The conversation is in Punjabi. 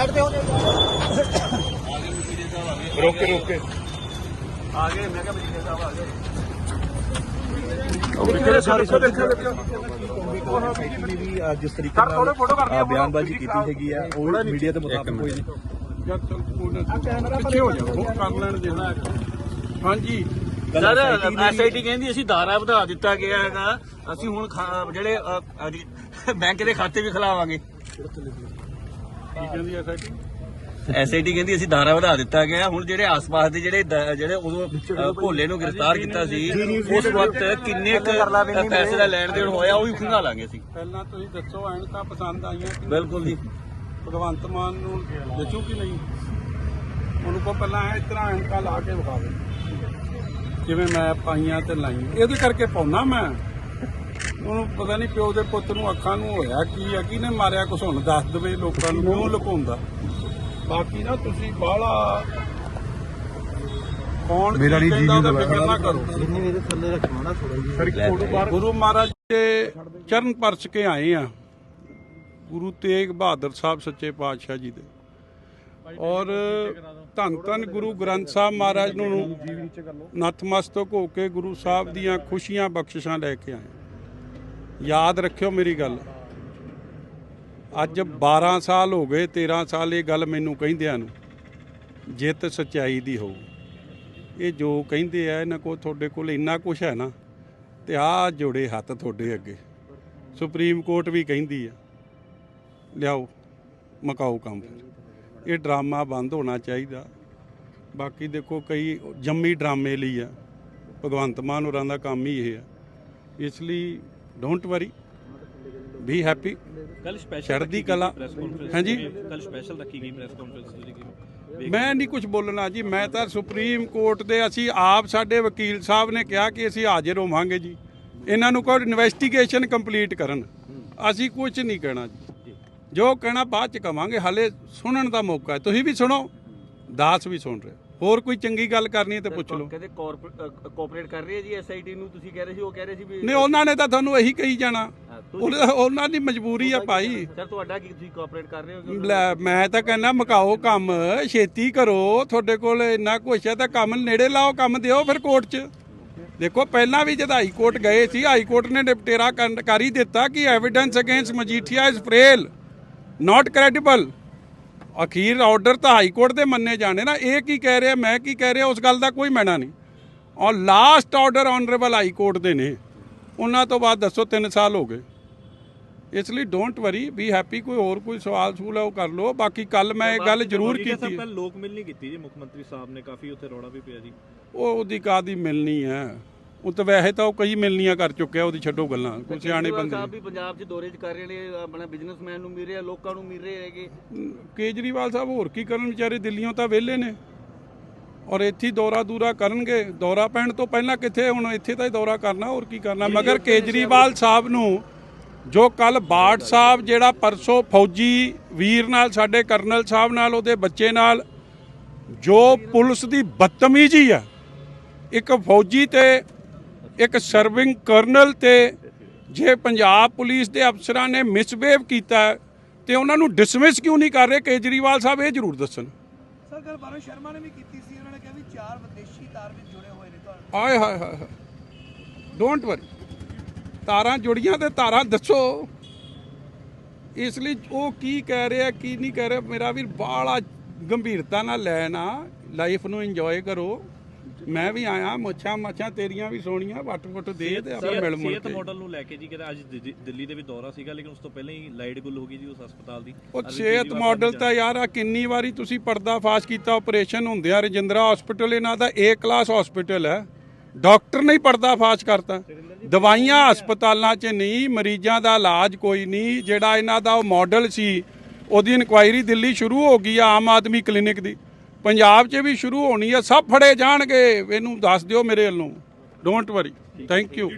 ਸਾਈਡ ਤੇ ਹੋ ਜਾਓ। ਰੋਕੇ ਰੋਕੇ ਆ ਗਏ ਮੈਂ ਕਿਹਾ ਮਜੀਠੀਆ ਸਾਹਿਬ ਆ ਗਏ। ਵੀ ਜਿਸ ਤਰੀਕੇ ਨਾਲ ਅ, ਬਿਆਨਬਾਜ਼ੀ ਕੀਤੀ ਹੈਗੀ ਆ ਉਹ ਮੀਡੀਆ ਦੇ ਮੁਤਾਬਕ ਕੋਈ ਨਹੀਂ। ਯਾਰ ਚੱਲ ਕੋਈ ਨਾ ਪਿੱਛੇ ਹੋ ਜਾਓ। ਉਹ ਕਰ ਲੈਣ ਦੇ ਹਾਂਜੀ ਸਰ ਐਸਆਈਟੀ ਕਹਿੰਦੀ ਅਸੀਂ ਦਾਰਾ ਵਧਾ ਦਿੱਤਾ ਗਿਆ ਹੈਗਾ। ਅਸੀਂ ਹੁਣ ਜਿਹੜੇ ਬੈਂਕ ਦੇ ਖਾਤੇ ਵੀ ਖਿਲਾਵਾਂਗੇ। ਕੀ ਕਹਿੰਦੀ ਐ ਸਾਡੀ? ਐਸਆਈਟੀ ਕਹਿੰਦੀ ਅਸੀਂ ਦਾਰਾ ਵਧਾ ਦਿੱਤਾ ਗਿਆ। ਹੁਣ ਜਿਹੜੇ ਆਸ-ਪਾਸ ਦੇ ਜਿਹੜੇ ਦ- ਜਿਹੜੇ ਉਦੋਂ ਅ, ਭੋਲੇ ਨੂੰ ਗ੍ਰਿਫਤਾਰ ਕੀਤਾ ਸੀ ਉਸ ਵਕਤ ਕਿੰਨੇ ਕੁ ਪੈਸੇ ਦਾ ਲੈਣ ਦੇਣ ਹੋਇਆ ਉਹ ਵੀ ਖੰਗਾ ਲਾਂਗੇ ਅਸੀਂ। ਪਹਿਲਾਂ ਤੁਸੀਂ ਦੱਸੋ ਐਨਕਾਂ ਪਸੰਦ ਆਈਆਂ ਕਿ? ਬਿਲਕੁਲ ਜੀ। ਭਗਵੰਤ ਮਾਨ ਨੂੰ ਦੱਸੂ ਕਿ ਨਹੀਂ? ਉਹਨੂੰ ਕੋ ਪਹਿਲਾਂ ਇਸ ਤਰ੍ਹਾਂ ਐਨਕਾਂ ਲਾ ਕੇ ਵਿਖਾ ਦੇ ਜਿਵੇਂ ਮੈਂ ਪਾਈਆਂ ਤੇ ਲਾਈਆਂ। ਇਹਦੇ ਕਰਕੇ ਪਾਉਣਾ ਮੈਂ? ਉਹਨੂੰ ਪਤਾ ਨਹੀਂ ਪਿਓ ਦੇ ਪੁੱਤ ਨੂੰ ਅੱਖਾਂ ਨੂੰ ਹੋਇਆ ਕੀ ਆ ਕਿਹਨੇ ਮਾਰਿਆ ਕੁਛ ਹੁਣ? ਦੱਸ ਦਵੇ ਲੋਕਾਂ ਨੂੰ ਕਿਉਂ ਲੁਕਾਉਂਦਾ? ਬਾਕੀ ਨਾ ਤੁਸੀਂ ਬਾਹਲਾ ਕੌਣ ਮੇਰਾ ਨਹੀਂ ਜੀ ਨੂੰ ਫਿਕਰ ਨਾ ਕਰੋ। ਇਹਦੇ ਥੱਲੇ ਰੱਖਣਾ ਨਾ ਥੋੜਾ ਗੁਰੂ ਮਹਾਰਾਜ ਦੇ ਚਰਨ ਪਰਚ ਕੇ ਆਏ ਆ। ਗੁਰੂ ਤੇਗ ਬਹਾਦਰ ਸਾਹਿਬ ਸੱਚੇ ਪਾਤਸ਼ਾਹ ਜੀ ਦੇ। ਔਰ ਧੰਨ ਧੰਨ ਗੁਰੂ ਗ੍ਰੰਥ ਸਾਹਿਬ ਮਹਾਰਾਜ ਨੂੰ ਨਤਮਸਤਕ ਹੋ ਕੇ ਗੁਰੂ ਸਾਹਿਬ ਦੀਆਂ ਖੁਸ਼ੀਆਂ ਬਖਸ਼ਿਸ਼ਾਂ ਲੈ ਕੇ ਆਏ ਯਾਦ ਰੱਖਿਓ ਮੇਰੀ ਗੱਲ। ਅੱਜ 12 ਸਾਲ ਹੋ ਗਏ 13 ਸਾਲ ਇਹ ਗੱਲ ਮੈਨੂੰ ਕਹਿੰਦਿਆਂ ਨੂੰ, ਜਿੱਤ ਸਚਾਈ ਦੀ ਹੋਊ। ਇਹ ਜੋ ਕਹਿੰਦੇ ਆ, ਇਹਨਾਂ ਕੋਲ ਤੁਹਾਡੇ ਕੋਲ ਇੰਨਾ ਕੁਝ ਹੈ ਨਾ, ਤੇ ਆ ਜੋੜੇ ਹੱਥ ਤੁਹਾਡੇ ਅੱਗੇ। ਸੁਪਰੀਮ ਕੋਰਟ ਵੀ ਕਹਿੰਦੀ ਆ, ਲਿਆਓ, ਮਕਾਓ ਕੰਮ ਫਿਰ। ਇਹ ਡਰਾਮਾ ਬੰਦ ਹੋਣਾ ਚਾਹੀਦਾ। ਬਾਕੀ ਦੇਖੋ, ਕਈ ਜੰਮੀ ਡਰਾਮੇ ਲਈ ਆ, ਭਗਵੰਤ ਮਾਨ ਹੋਰਾਂ ਦਾ ਕੰਮ ਹੀ ਇਹ ਆ। ਇਸ ਲਈ ਡੋਂਟ ਵਰੀ ਬੀ ਹੈਪੀ ਕੱਲ ਸਪੈਸ਼ਲ ਚੜ੍ਹਦੀ ਕਲਾ। ਹਾਂਜੀ। ਕੱਲ ਸਪੈਸ਼ਲ ਰੱਖੀ ਗਈ ਪ੍ਰੈਸ ਕਾਨਫਰੰਸ ਕੀ ਮੈਂ ਨਹੀਂ ਕੁਝ ਬੋਲਣਾ ਜੀ ਮੈਂ ਤਾਂ ਸੁਪਰੀਮ ਕੋਰਟ ਦੇ ਅਸੀਂ ਆਪ ਸਾਡੇ ਵਕੀਲ ਸਾਹਿਬ ਨੇ ਕਿਹਾ ਕਿ ਅਸੀਂ ਹਾਜ਼ਰ ਹੋਵਾਂਗੇ ਜੀ। ਇਹਨਾਂ ਨੂੰ ਕੋਈ ਇਨਵੈਸਟੀਗੇਸ਼ਨ ਕੰਪਲੀਟ ਕਰਨ। ਅਸੀਂ ਕੁਝ ਨਹੀਂ ਕਹਿਣਾ ਜੀ। ਜੋ ਕਹਿਣਾ ਬਾਅਦ ਚ ਕਵਾਂਗੇ ਹਲੇ ਸੁਣਨ ਦਾ ਮੌਕਾ ਹੈ। ਤੁਸੀਂ ਵੀ ਸੁਣੋ ਦਾਸ ਵੀ ਸੁਣ ਰਹੇ। ਹੋਰ ਕੋਈ ਚੰਗੀ ਗੱਲ ਕਰਨੀ ਹੈ ਤੇ ਪੁੱਛ ਲਓ। ਕਹਿੰਦੇ ਕੋਆਪਰੇਟ ਕਰ ਰਹੀ ਹੈ ਜੀ ਐਸਆਈਟੀ ਨੂੰ? ਤੁਸੀਂ ਕਹਿ ਰਹੇ ਸੀ ਉਹ ਕਹਿ ਰਹੇ ਸੀ ਵੀ ਨਹੀਂ ਉਹਨਾਂ ਨੇ ਤਾਂ ਤੁਹਾਨੂੰ ਇਹੀ ਕਹੀ ਜਾਣਾ। ਉਹਨਾਂ ਦੀ ਮਜਬੂਰੀ ਆ ਭਾਈ। ਸਰ ਤੁਹਾਡਾ ਕੀ ਤੁਸੀਂ ਕੋਆਪਰੇਟ ਕਰ ਰਹੇ ਹੋ ਲੈ ਮੈਂ ਤਾਂ ਕਹਿੰਦਾ ਮਕਾਓ ਕੰਮ ਛੇਤੀ ਕਰੋ। ਤੁਹਾਡੇ ਕੋਲ ਇੰਨਾ ਕੁਛ ਹੈ ਤਾਂ ਕੰਮ ਨੇੜੇ ਲਾਓ ਕੰਮ ਦਿਓ ਫਿਰ ਕੋਰਟ 'ਚ। ਦੇਖੋ ਪਹਿਲਾਂ ਵੀ ਜਦ ਹਾਈ ਕੋਰਟ ਗਏ ਸੀ ਹਾਈ ਕੋਰਟ ਨੇ ਨਿਪਟੇਰਾ ਕਰ ਹੀ ਦਿੱਤਾ ਕਿ evidence against Majithia is frail not credible ਅਖੀਰ ਆਰਡਰ ਤਾਂ ਹਾਈ ਕੋਰਟ ਦੇ ਮੰਨੇ ਜਾਣੇ ਨਾ। ਇਹ ਕੀ ਕਹਿ ਰਿਹਾ ਮੈਂ ਕੀ ਕਹਿ ਰਿਹਾ ਉਸ ਗੱਲ ਦਾ ਕੋਈ ਮੈਣਾ ਨਹੀਂ। ਔਰ last order honourable high court ਦੇ ਨੇ। ਉਹਨਾਂ ਤੋਂ ਬਾਅਦ ਦੱਸੋ 3 ਸਾਲ ਹੋ ਗਏ। ਇਸ ਲਈ ਡੋਂਟ ਵਰੀ ਬੀ ਹੈਪੀ ਕੋਈ ਹੋਰ ਕੋਈ ਸਵਾਲ ਸੂਲ ਹੈ ਉਹ ਕਰ ਲਓ। ਬਾਕੀ ਕੱਲ ਮੈਂ ਇਹ ਗੱਲ ਜ਼ਰੂਰ ਕੀਤੀ ਹੈ। ਲੋਕ ਮਿਲ ਨਹੀਂ ਕੀਤੀ ਜੀ ਮੁੱਖ ਮੰਤਰੀ ਸਾਹਿਬ ਨੇ ਕਾਫੀ ਉੱਥੇ ਰੌਲਾ ਵੀ ਪਿਆ ਜੀ। ਉਹ ਉਹਦੀ ਕਾਦੀ ਮਿਲਣੀ ਹੈ? ਉਹ ਤਾਂ ਵੈਸੇ ਤਾਂ ਉਹ ਕਈ ਮਿਲਣੀਆਂ ਕਰ ਚੁੱਕਿਆ ਉਹਦੀ ਛੱਡੋ ਗੱਲਾਂ। ਕੋਈ ਸਿਆਣੇ ਬੰਦੇ ਸਾਹਿਬ ਵੀ ਪੰਜਾਬ 'ਚ ਦੌਰੇ 'ਚ ਕਰ ਰਹੇ ਨੇ ਆਪਣਾ ਬਿਜ਼ਨਸਮੈਨ ਨੂੰ ਮਿਲ ਰਹੇ ਲੋਕਾਂ ਨੂੰ ਮਿਲ ਰਹੇ ਹੈਗੇ। ਕੇਜਰੀਵਾਲ ਸਾਹਿਬ ਹੋਰ ਕੀ ਕਰਨ ਵਿਚਾਰੇ ਦਿੱਲੀੋਂ ਤਾਂ ਵਿਹਲੇ ਨੇ। ਔਰ ਇੱਥੇ ਦੌਰਾ ਦੂਰਾ ਕਰਨਗੇ। ਦੌਰਾ ਪੈਣ ਤੋਂ ਪਹਿਲਾਂ ਕਿੱਥੇ ਹੁਣ ਇੱਥੇ ਤਾਂ ਹੀ ਦੌਰਾ ਕਰਨਾ ਹੋਰ ਕੀ ਕਰਨਾ। ਮਗਰ ਕੇਜਰੀਵਾਲ ਸਾਹਿਬ ਨੂੰ ਜੋ ਕੱਲ ਬਾੜ ਸਾਹਿਬ ਜਿਹੜਾ ਪਰਸੋਂ ਫੌਜੀ ਵੀਰ ਨਾਲ ਸਾਡੇ ਕਰਨਲ ਸਾਹਿਬ ਨਾਲ ਉਹਦੇ ਬੱਚੇ ਨਾਲ ਜੋ ਪੁਲਿਸ ਦੀ ਬਦਤਮੀਜ਼ੀ ਆ ਇੱਕ ਫੌਜੀ ਤੇ ਇੱਕ ਸਰਵਿੰਗ ਕਰਨਲ ਤੇ ਜੇ ਪੰਜਾਬ ਪੁਲਿਸ ਦੇ ਅਫਸਰਾਂ ਨੇ ਮਿਸਬਿਹੇਵ ਕੀਤਾ ਤੇ ਉਹਨਾਂ ਨੂੰ ਡਿਸਮਿਸ ਕਿਉਂ ਨਹੀਂ ਕਰ ਰਹੇ? ਕੇਜਰੀਵਾਲ ਸਾਹਿਬ ਇਹ ਜ਼ਰੂਰ ਦੱਸਣ। ਸਰ ਗੱਲ ਬਾਰੋ ਸ਼ਰਮਾ ਨੇ ਵੀ ਕੀਤੀ ਸੀ ਉਹਨਾਂ ਨੇ ਕਿਹਾ ਵੀ ਚਾਰ ਵਿਦੇਸ਼ੀ ਤਾਰ ਵਿੱਚ ਜੁੜੇ ਹੋਏ ਨੇ ਤੁਹਾਨੂੰ ਆਏ ਹਾਏ ਹਾਏ ਹਾਏ। ਡੋਂਟ ਵਰੀ ਤਾਰਾਂ ਜੁੜੀਆਂ ਤੇ ਤਾਰਾਂ ਦੱਸੋ। ਇਸ ਲਈ ਉਹ ਕੀ ਕਹਿ ਰਿਹਾ ਕੀ ਨਹੀਂ ਕਹਿ ਰਿਹਾ ਮੇਰਾ ਵੀਰ ਬਾਲਾ ਗੰਭੀਰਤਾ ਨਾਲ ਲੈਣਾ ਲਾਈਫ ਨੂੰ ਇੰਜੋਏ ਕਰੋ। ਮੈਂ ਵੀ ਆਇਆ ਮੁੱਛਾਂ ਮੱਛਾਂ ਤੇਰੀਆਂ ਵੀ ਸੋਹਣੀਆਂ ਵੱਟ ਵੱਟ ਦੇ ਤੇ ਆਪਾਂ ਮਿਲ ਮੁਲ ਸਿਹਤ ਕੇ। ਮਾਡਲ ਨੂੰ ਲੈ ਕੇ ਜੀ ਕਹਿੰਦਾ ਅੱਜ ਦਿੱਲੀ- ਦਿੱਲੀ ਦੇ ਵੀ ਦੌਰਾ ਸੀਗਾ ਲੇਕਿਨ ਉਸ ਤੋਂ ਪਹਿਲਾਂ ਹੀ ਲਾਈਟ ਗੁੱਲ ਹੋ ਗਈ ਜੀ ਉਸ ਹਸਪਤਾਲ ਦੀ। ਉਹ ਅਰਵਿੰਦ ਸਿਹਤ ਕੇਜਰੀਵਾਲ ਮਾਡਲ ਤਾਂ ਯਾਰ ਆ ਕਿੰਨੀ ਵਾਰੀ ਤੁਸੀਂ ਪਰਦਾ ਫਾਸ਼ ਕੀਤਾ ਆਪਰੇਸ਼ਨ ਹੁੰਦੇ ਆ ਰਜਿੰਦਰਾ ਹਸਪੀਟਲ ਇਹਨਾਂ ਦਾ ਏ ਕਲਾਸ ਹਸਪੀਟਲ ਹੈ। ਡਾਕਟਰ ਨੇ ਹੀ ਪਰਦਾ ਫਾਸ਼ ਕਰਤਾ। ਦਵਾਈਆਂ ਹਸਪਤਾਲਾਂ 'ਚ ਨਹੀਂ ਮਰੀਜ਼ਾਂ ਦਾ ਇਲਾਜ ਕੋਈ ਨਹੀਂ ਜਿਹੜਾ ਇਹਨਾਂ ਦਾ ਉਹ ਮਾਡਲ ਸੀ ਉਹਦੀ ਇਨਕੁਆਇਰੀ ਦਿੱਲੀ ਸ਼ੁਰੂ ਹੋ ਗਈ ਆ ਆਮ ਆਦਮੀ ਕਲੀਨਿਕ ਦੀ। ਪੰਜਾਬ 'ਚ ਵੀ ਸ਼ੁਰੂ ਹੋਣੀ ਆ, ਸਭ ਫੜੇ ਜਾਣਗੇ। ਇਹਨੂੰ ਦੱਸ ਦਿਓ ਮੇਰੇ ਵੱਲੋਂ। Don't worry thank you